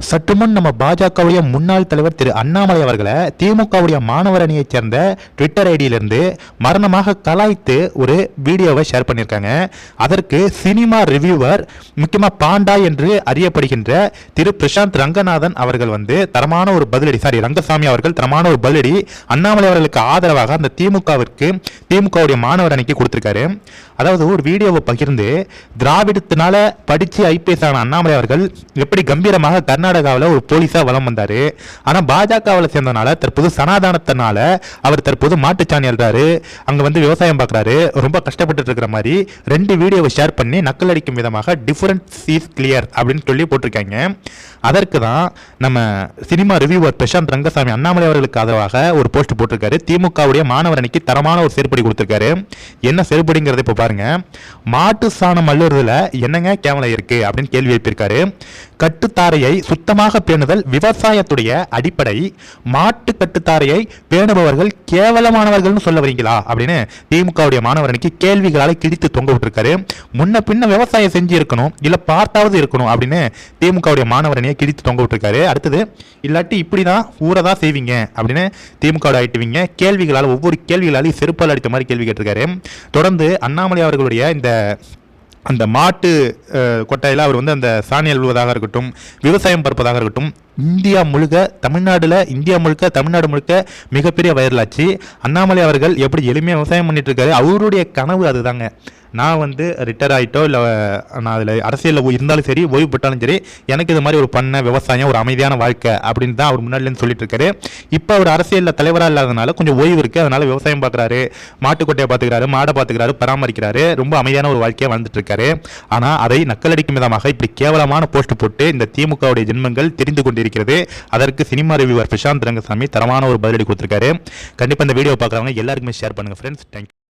சற்றுமுன் நம்ம பாஜகவுடைய முன்னாள் தலைவர் திரு அண்ணாமலை அவர்களை திமுகவுடைய மாணவர் அணியைச் சேர்ந்த ட்விட்டர் ஐடியிலிருந்து மரணமாக கலாய்த்து ஒரு வீடியோவை ஷேர் பண்ணியிருக்காங்க. அதற்கு சினிமா ரிவ்யூவர் முக்கியமாக பாண்டா என்று அறியப்படுகின்ற திரு பிரசாந்த் ரங்கநாதன் அவர்கள் வந்து தரமான ஒரு பதிலடி சாரி ரங்கசாமி அவர்கள் தரமான ஒரு பதிலடி அண்ணாமலை அவர்களுக்கு ஆதரவாக அந்த திமுகவிற்கு திமுகவுடைய மாணவர் அணிக்கு கொடுத்திருக்காரு. அதாவது ஒரு வீடியோவை பகிர்ந்து திராவிடத்தினால படித்து ஐபிஎஸ் ஆன அண்ணாமலை அவர்கள் எப்படி கம்பீரமாக கர்நாடகாவில் ஒரு போலீஸா வலம் வந்தார். ஆனால் பாஜகவில் சேர்ந்தனால தற்போது சனாதானத்தினால அவர் தற்போது மாட்டுச்சாணி எழுறாரு அங்க வந்து விவசாயம் பார்க்கறாரு ரொம்ப கஷ்டப்பட்டு இருக்கிற மாதிரி ரெண்டு வீடியோவை ஷேர் பண்ணி நக்கல் அடிக்கும் விதமாக டிஃப்ரெண்ட் சீஸ் கிளியர் அப்படின்னு சொல்லி போட்டிருக்காங்க. அதற்கு தான் நம்ம சினிமா ரிவ்யூவர் பிரசாந்த் ரங்கசாமி அண்ணாமலை அவர்களுக்கு ஆதரவாக ஒரு போஸ்ட் போட்டிருக்காரு. திமுகவுடைய மாணவர் அணிக்கு தரமான ஒரு செருப்படி கொடுத்துருக்காரு. என்ன செருப்படிங்கிறத இப்போ பாருங்க. மாட்டு சாணம் அள்ளுறதுல என்னங்க கேமலா இருக்கு அப்படின்னு கேள்வி எழுப்பியிருக்காரு. கட்டுத்தாரையை சுத்தமாக பேணுதல் விவசாயத்துடைய அடிப்படை. மாட்டு கட்டுத்தாரையை பேணுபவர்கள் கேவலமானவர்கள்னு சொல்ல வரீங்களா? அப்படின்னு திமுகவுடைய மாணவர் கேள்விகளால் கிழித்து தொங்க விட்டுருக்காரு. முன்ன பின்ன விவசாயம் செஞ்சு இருக்கணும் இல்லை பார்த்தாவது இருக்கணும் அப்படின்னு திமுகவுடைய மாணவரனையே கிழித்து தொங்க விட்டுருக்காரு. அடுத்தது இல்லாட்டி இப்படி தான் ஊரை தான் செய்வீங்க அப்படின்னு திமுக ஆயிட்டுவீங்க. கேள்விகளால் ஒவ்வொரு கேள்விகளாலையும் செருப்பால் அடித்த மாதிரி கேள்வி கேட்டிருக்காரு. தொடர்ந்து அண்ணாமலை அவர்களுடைய இந்த அந்த மாட்டு கொட்டாயில் அவர் வந்து அந்த சாணி அழுவதாக இருக்கட்டும் விவசாயம் பார்ப்பதாக இருக்கட்டும் இந்தியா முழுக்க தமிழ்நாடுல இந்தியா முழுக்க தமிழ்நாடு முழுக்க மிகப்பெரிய வைரலாச்சு. அண்ணாமலை அவர்கள் எப்படி எளிமையாக விவசாயம் பண்ணிட்டு இருக்காரு அவருடைய கனவு அதுதாங்க. நான் வந்து ரிட்டையர் ஆகிட்டோ இல்லை நான் அதில் அரசியலில் இருந்தாலும் சரி ஓய்வு பெற்றாலும் சரி எனக்கு இது மாதிரி ஒரு பண்ண விவசாயம் ஒரு அமைதியான வாழ்க்கை அப்படின்னு தான் அவர் முன்னாடிலேருந்து சொல்லிட்டு இருக்காரு. இப்போ அவர் அரசியலில் தலைவராக இல்லாதனால கொஞ்சம் ஓய்வு இருக்குது அதனால விவசாயம் பார்க்குறாரு மாட்டுக்கொட்டையை பார்த்துக்கிறாரு மாடை பார்த்துக்கிறாரு பராமரிக்கிறாரு. ரொம்ப அமைதியான ஒரு வாழ்க்கையை வாழ்ந்துட்டு இருக்காரு. ஆனால் அதை நக்கலடிக்கும் விதமாக இப்படி கேவலமான போஸ்ட் போட்டு இந்த திமுகவுடைய ஜென்மங்கள் தெரிந்து கொண்டிருக்கிறது. அதற்கு சினிமா ரிவியூவர் பிரசாந்த் ரங்கசாமி தரமான ஒரு பதிலடி கொடுத்துருக்காரு. கண்டிப்பாக இந்த வீடியோ பார்க்குறவங்க எல்லாருக்குமே ஷேர் பண்ணுங்கள் ஃப்ரெண்ட்ஸ் தேங்க்யூ